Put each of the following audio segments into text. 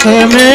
থেমে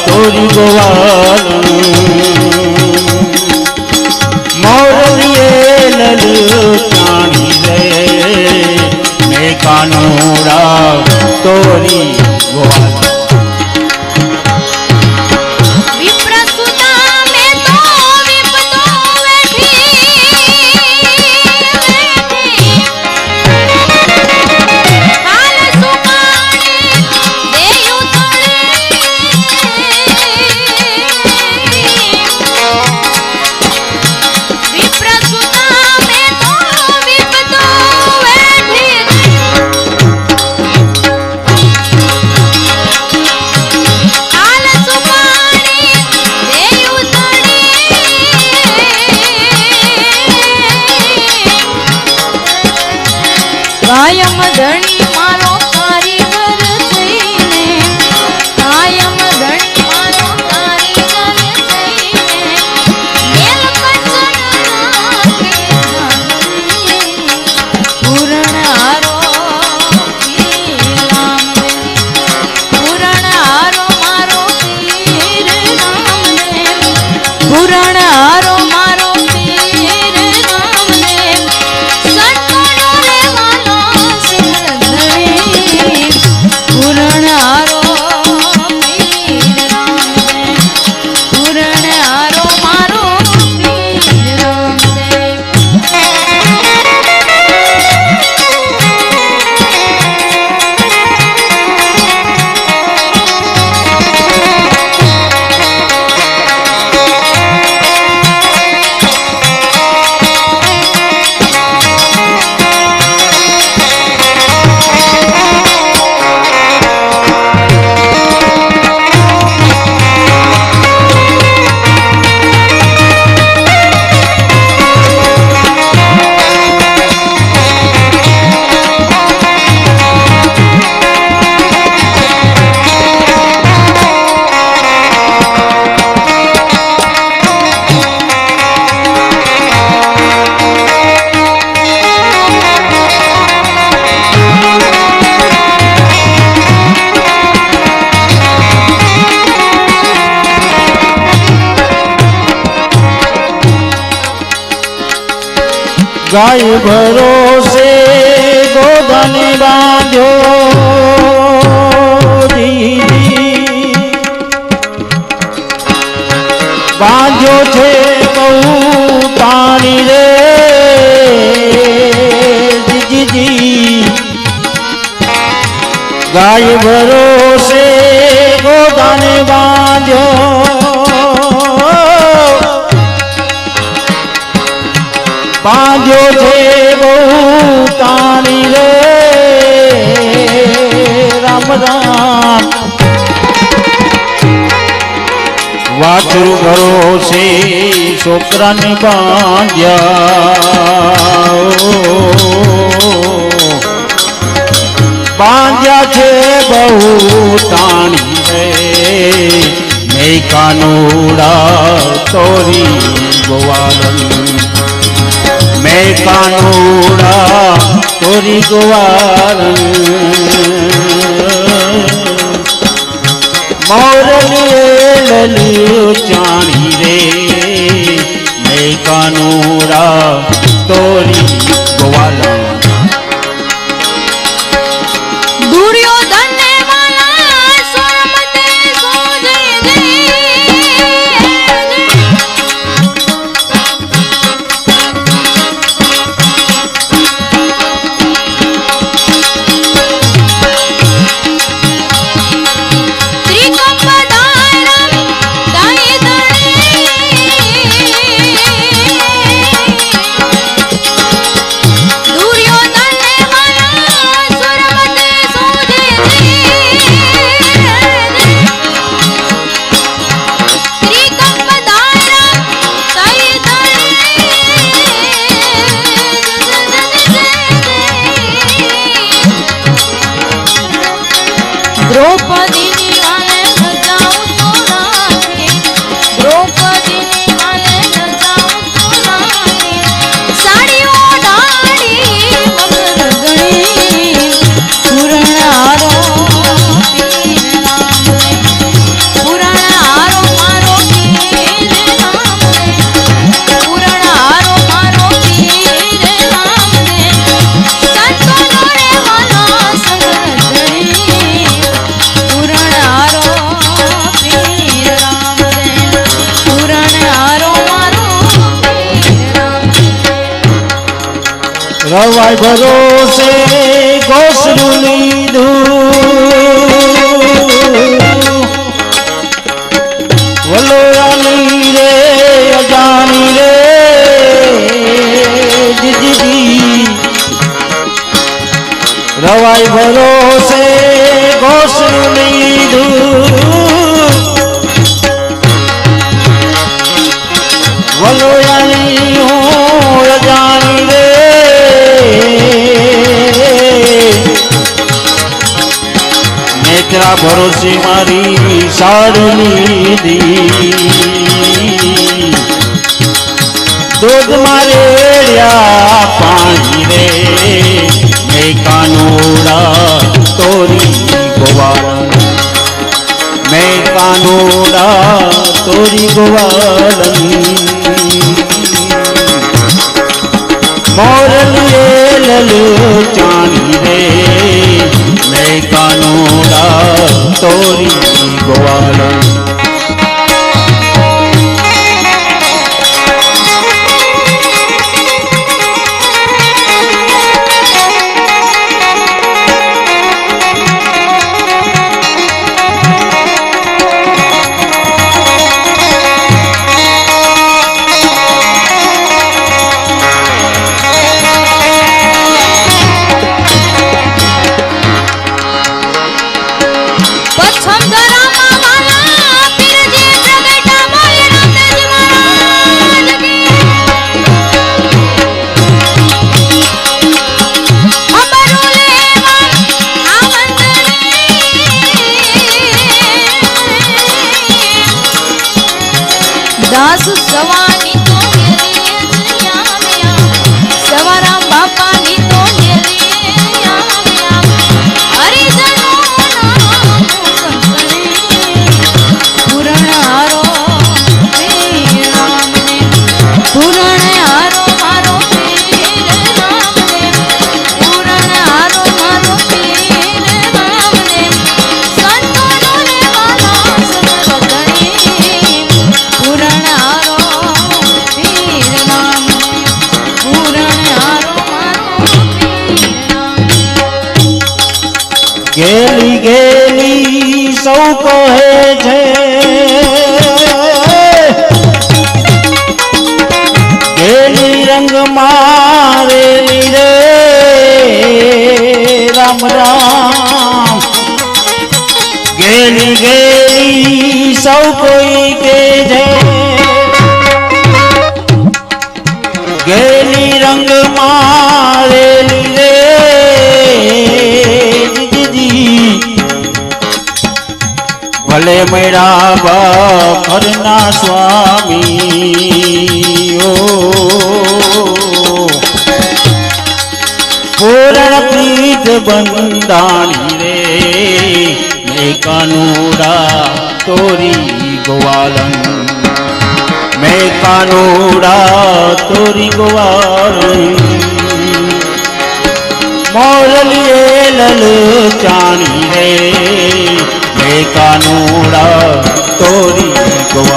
તોરી ગોવાલું મોરલીએ લલ્યું પ્રાણી રે મેં કાનો રાવ તોરી ગાય ભરોસે ગોધન બાંધ્યો બાંધ્યો છે બહુ પાણી રે ગાય ભરોસે ગોધન બાંધ્યો બાંધ્યો છે બહુ તાણી રે. રામ રામ. વાછરું છે છોકરાને બાંધ્યા બાંધ્યા છે બહુ તાણી રે. મેકાનોડા કાનુડા તોરી ગોવાલન મેં કાનુડા તોરી મોરલીએ લલિયું ચાણી રે મેં કાનુડા તોરી দ্রৌপদী રવાય ભરોસે ગોસરું લીધું રે અજાણી રે દીદી રવાય ભરોસે ગોસરું નેત્રા ભરોસે મારી સાડની દી દૂધ મારે પાણી રે મેં કાનોડા તોરી ગોવાળન. મેં કાનોડા તોરી ગોવાળન. ગોવાળન ગેલી ગેલી સૌ કહે છે. ગેલી રંગ મારેલી રે રામ રામ. ગેલી ગેલી સૌ કોઈ ભલે મેળા ઘરના સ્વામી ઓ પૂરણ પ્રીત બંધાણી રે મેં કાનુડા તોરી ગોવાલન મેં કાનુડા તોરી ગોવાલન મોરલીએ લલ ચાણી રે મેં કાનુડા તોરી ગોવાલન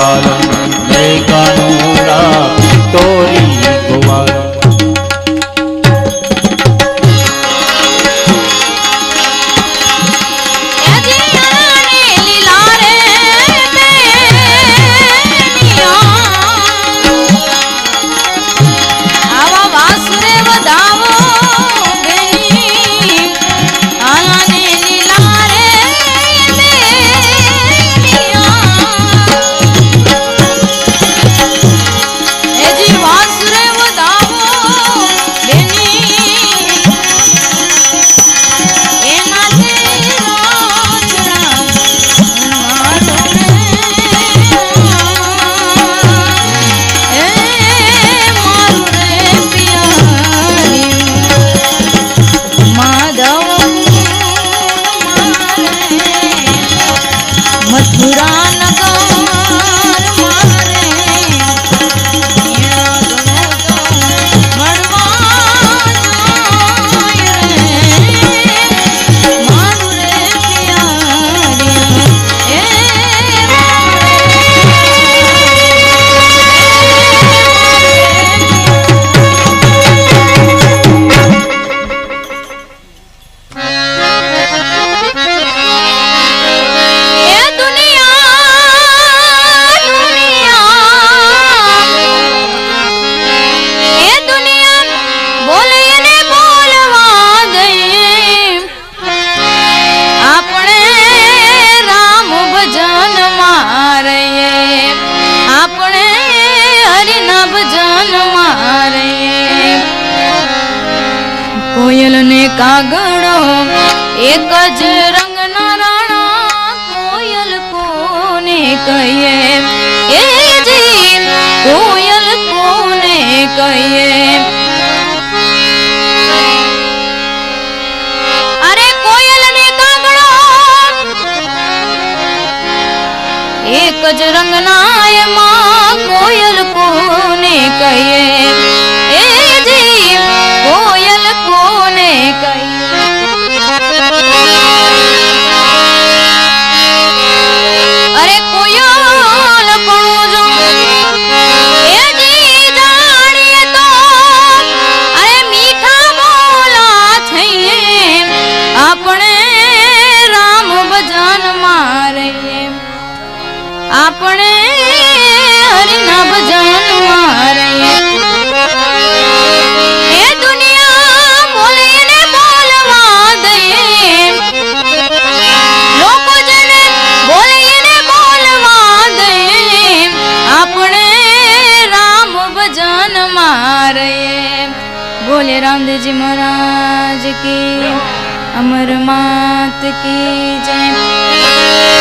એક જ રંગના રાણા કોયલ કોને કહીએ? એ જી કોને કહીએ? અરે એક જ રંગના એમાં કોયલ કોને કહીએ? આપણે હરિના ભજન મારીએ એ દુનિયા બોલે ને બોલવા દઈએ લોકો જેને બોલે ને બોલવા દઈએ આપણે રામ ભજન મારીએ. બોલે રામદેવજી મહારાજ કી અમર માત કી જય.